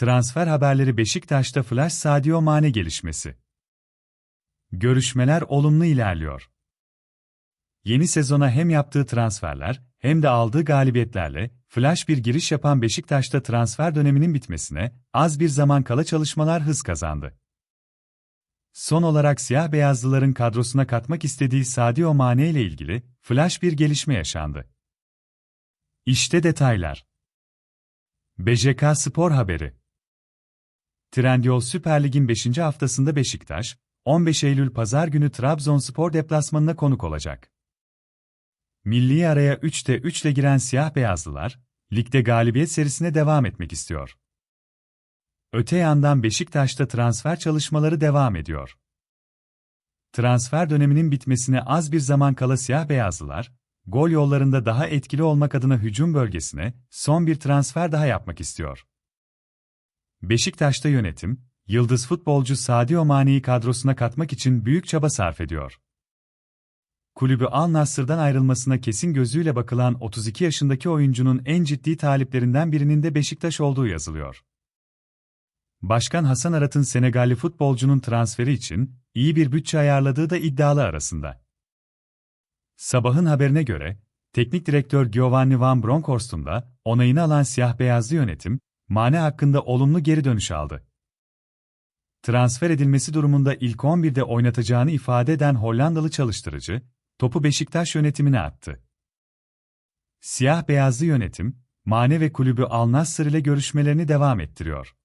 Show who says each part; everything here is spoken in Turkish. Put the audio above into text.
Speaker 1: Transfer haberleri Beşiktaş'ta Flash Sadio Mane gelişmesi. Görüşmeler olumlu ilerliyor. Yeni sezona hem yaptığı transferler hem de aldığı galibiyetlerle flash bir giriş yapan Beşiktaş'ta transfer döneminin bitmesine az bir zaman kala çalışmalar hız kazandı. Son olarak siyah beyazlıların kadrosuna katmak istediği Sadio Mane ile ilgili flash bir gelişme yaşandı. İşte detaylar. BJK Spor Haberi Trendyol Süper Lig'in 5. haftasında Beşiktaş, 15 Eylül Pazar günü Trabzonspor deplasmanına konuk olacak. Milli araya 3'te 3 ile giren siyah beyazlılar, ligde galibiyet serisine devam etmek istiyor. Öte yandan Beşiktaş'ta transfer çalışmaları devam ediyor. Transfer döneminin bitmesine az bir zaman kala siyah beyazlılar, gol yollarında daha etkili olmak adına hücum bölgesine son bir transfer daha yapmak istiyor. Beşiktaş'ta yönetim, yıldız futbolcu Sadio Mane'yi kadrosuna katmak için büyük çaba sarf ediyor. Kulübü Al Nassr'dan ayrılmasına kesin gözüyle bakılan 32 yaşındaki oyuncunun en ciddi taliplerinden birinin de Beşiktaş olduğu yazılıyor. Başkan Hasan Arat'ın Senegalli futbolcunun transferi için iyi bir bütçe ayarladığı da iddialı arasında. Sabahın haberine göre, teknik direktör Giovanni Van Bronckhorst'un da onayını alan siyah-beyazlı yönetim, Mane hakkında olumlu geri dönüş aldı. Transfer edilmesi durumunda ilk 11'de oynatacağını ifade eden Hollandalı çalıştırıcı, topu Beşiktaş yönetimine attı. Siyah-beyazlı yönetim, Mane ve kulübü Al Nassr ile görüşmelerini devam ettiriyor.